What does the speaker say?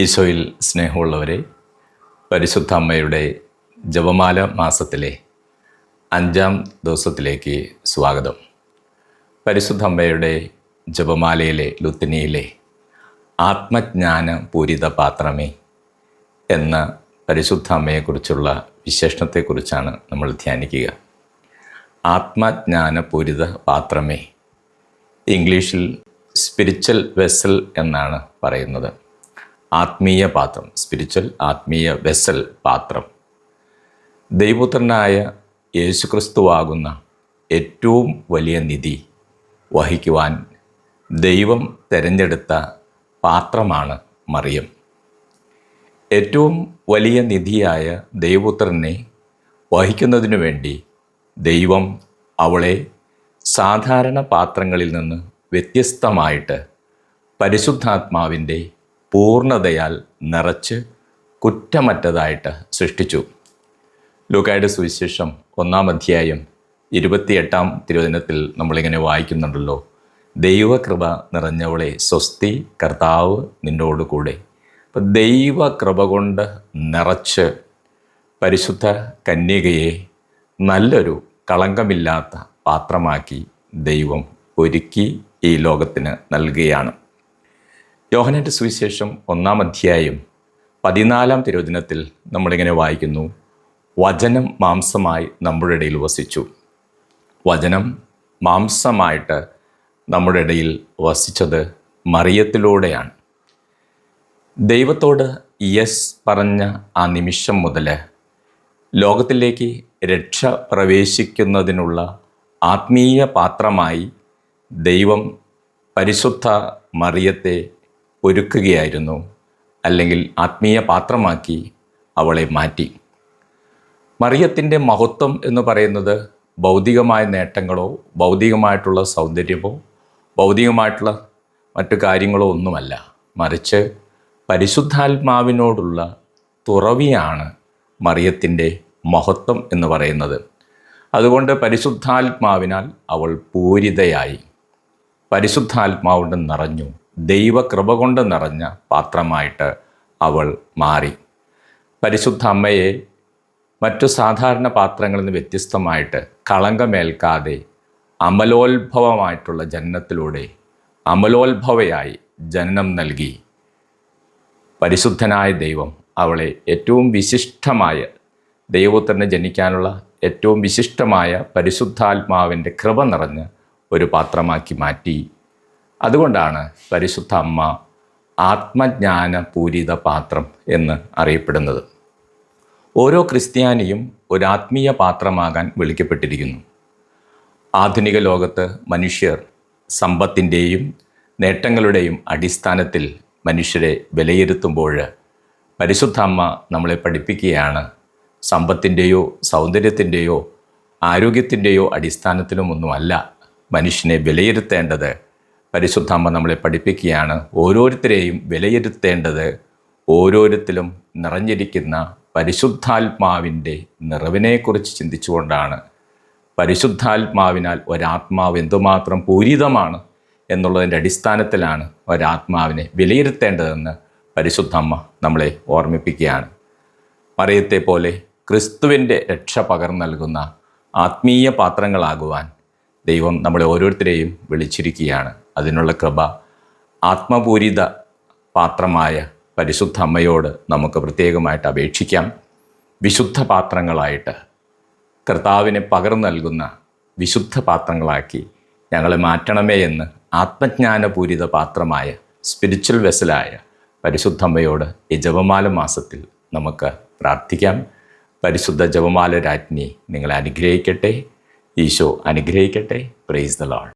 ഈശോയിൽ സ്നേഹമുള്ളവരെ പരിശുദ്ധ അമ്മയുടെ ജപമാല മാസത്തിലെ അഞ്ചാം ദിവസത്തിലേക്ക് സ്വാഗതം. പരിശുദ്ധ അമ്മയുടെ ജപമാലയിലെ ലുത്തിനിയിലെ ആത്മജ്ഞാന പൂരിത പാത്രമേ എന്ന പരിശുദ്ധ അമ്മയെക്കുറിച്ചുള്ള വിശേഷണത്തെക്കുറിച്ചാണ് നമ്മൾ ധ്യാനിക്കുക. ആത്മജ്ഞാന പൂരിത പാത്രമേ ഇംഗ്ലീഷിൽ സ്പിരിച്വൽ വെസൽ എന്നാണ് പറയുന്നത്. ആത്മീയ പാത്രം സ്പിരിച്വൽ ആത്മീയ വെസൽ പാത്രം. ദൈവപുത്രനായ യേശുക്രിസ്തുവാകുന്ന ഏറ്റവും വലിയ നിധി വഹിക്കുവാൻ ദൈവം തിരഞ്ഞെടുത്ത പാത്രമാണ് മറിയം. ഏറ്റവും വലിയ നിധിയായ ദൈവപുത്രനെ വഹിക്കുന്നതിനു വേണ്ടി ദൈവം അവളെ സാധാരണ പാത്രങ്ങളിൽ നിന്ന് വ്യത്യസ്തമായിട്ട് പരിശുദ്ധാത്മാവിന്റെ പൂർണതയാൽ നിറച്ച് കുറ്റമറ്റതായിട്ട് സൃഷ്ടിച്ചു. ലൂക്കായുടെ സുവിശേഷം ഒന്നാം അധ്യായം ഇരുപത്തിയെട്ടാം തിരുവചനത്തിൽ നമ്മളിങ്ങനെ വായിക്കുന്നുണ്ടല്ലോ. ദൈവകൃപ നിറഞ്ഞവളെ സ്വസ്തി കർത്താവ് നിന്നോട് കൂടെ. അപ്പം ദൈവകൃപ കൊണ്ട് നിറച്ച് പരിശുദ്ധ കന്യകയെ നല്ലൊരു കളങ്കമില്ലാത്ത പാത്രമാക്കി ദൈവം ഒരുക്കി ഈ ലോകത്തിന് നൽകുകയാണ്. യോഹനന്റെ സുവിശേഷം ഒന്നാം അധ്യായം പതിനാലാം തിരുവചനത്തിൽ നമ്മളിങ്ങനെ വായിക്കുന്നു. വചനം മാംസമായി നമ്മുടെ ഇടയിൽ വസിച്ചു. വചനം മാംസമായിട്ട് നമ്മുടെ ഇടയിൽ വസിച്ചത് മറിയത്തിലൂടെയാണ്. ദൈവത്തോട് യെസ് പറഞ്ഞ ആ നിമിഷം മുതൽ ലോകത്തിലേക്ക് രക്ഷ പ്രവേശിക്കുന്നതിനുള്ള ആത്മീയ പാത്രമായി ദൈവം പരിശുദ്ധ മറിയത്തെ ഒരുക്കുകയായിരുന്നു. അല്ലെങ്കിൽ ആത്മീയ പാത്രമാക്കി അവളെ മാറ്റി. മറിയത്തിന്റെ മഹത്വം എന്ന് പറയുന്നത് ഭൗതികമായ നേട്ടങ്ങളോ ഭൗതികമായിട്ടുള്ള സൗന്ദര്യമോ ഭൗതികമായിട്ടുള്ള മറ്റു കാര്യങ്ങളോ ഒന്നുമല്ല. മറിച്ച് പരിശുദ്ധാത്മാവിനോടുള്ള തുറവിയാണ് മറിയത്തിന്റെ മഹത്വം എന്ന് പറയുന്നത്. അതുകൊണ്ട് പരിശുദ്ധാത്മാവിനാൽ അവൾ പൂരിതയായി. പരിശുദ്ധാത്മാവുണ്ട് നിറഞ്ഞു. ദൈവകൃപ കൊണ്ട് നിറഞ്ഞ പാത്രമായിട്ട് അവൾ മാറി. പരിശുദ്ധ അമ്മയെ മറ്റു സാധാരണ പാത്രങ്ങളിൽ നിന്ന് വ്യത്യസ്തമായിട്ട് കളങ്കമേൽക്കാതെ അമലോത്ഭവമായിട്ടുള്ള ജനനത്തിലൂടെ അമലോത്ഭവയായി ജനനം നൽകി. പരിശുദ്ധനായ ദൈവം അവളെ ഏറ്റവും വിശിഷ്ടമായ ദൈവത്തിനെ ജനിക്കാനുള്ള ഏറ്റവും വിശിഷ്ടമായ പരിശുദ്ധാത്മാവിന്റെ കൃപ നിറഞ്ഞ് ഒരു പാത്രമാക്കി മാറ്റി. അതുകൊണ്ടാണ് പരിശുദ്ധ അമ്മ ആത്മജ്ഞാന പൂരിത പാത്രം എന്ന് അറിയപ്പെടുന്നത്. ഓരോ ക്രിസ്ത്യാനിയും ഒരു ആത്മീയ പാത്രമാകാൻ വിളിക്കപ്പെട്ടിരിക്കുന്നു. ആധുനിക ലോകത്ത് മനുഷ്യർ സമ്പത്തിന്റെയും നേട്ടങ്ങളുടെയും അടിസ്ഥാനത്തിൽ മനുഷ്യരെ വിലയിരുത്തുമ്പോൾ പരിശുദ്ധ അമ്മ നമ്മളെ പഠിപ്പിക്കുകയാണ്. സമ്പത്തിന്റെയോ സൗന്ദര്യത്തിന്റെയോ ആരോഗ്യത്തിന്റെയോ അടിസ്ഥാനത്തിലുമൊന്നുമല്ല മനുഷ്യനെ വിലയിരുത്തേണ്ടത് പരിശുദ്ധ അമ്മ നമ്മളെ പഠിപ്പിക്കുകയാണ്. ഓരോരുത്തരെയും വിലയിരുത്തേണ്ടത് ഓരോരുത്തരും നിറഞ്ഞിരിക്കുന്ന പരിശുദ്ധാത്മാവിന്റെ നിറവിനെക്കുറിച്ച് ചിന്തിച്ചുകൊണ്ടാണ്. പരിശുദ്ധാത്മാവിനാൽ ഒരാത്മാവ് എന്തുമാത്രം പൂരിതമാണ് എന്നുള്ളതിന്റെ അടിസ്ഥാനത്തിലാണ് ഒരാത്മാവിനെ വിലയിരുത്തേണ്ടതെന്ന് പരിശുദ്ധമ്മ നമ്മളെ ഓർമ്മിപ്പിക്കുകയാണ്. മറിയത്തെ പോലെ ക്രിസ്തുവിന്റെ രക്ഷ പകർന്നു നൽകുന്ന ആത്മീയ പാത്രങ്ങളാകുവാൻ ദൈവം നമ്മളെ ഓരോരുത്തരെയും വിളിച്ചിരിക്കുകയാണ്. അതിനുള്ള കൃപ ആത്മപൂരിത പാത്രമായ പരിശുദ്ധ അമ്മയോട് നമുക്ക് പ്രത്യേകമായിട്ട് അപേക്ഷിക്കാം. വിശുദ്ധ പാത്രങ്ങളായിട്ട് കർത്താവിനെ പകർന്നു നൽകുന്ന വിശുദ്ധ പാത്രങ്ങളാക്കി ഞങ്ങളെ മാറ്റണമേ എന്ന് ആത്മജ്ഞാനപൂരിത പാത്രമായ സ്പിരിച്വൽ വെസലായ പരിശുദ്ധമ്മയോട് ഈ ജപമാല മാസത്തിൽ നമുക്ക് പ്രാർത്ഥിക്കാം. പരിശുദ്ധ ജപമാല രാജ്ഞി നിങ്ങളെ അനുഗ്രഹിക്കട്ടെ. ഈശോ അനുഗ്രഹിക്കട്ടെ. Praise the load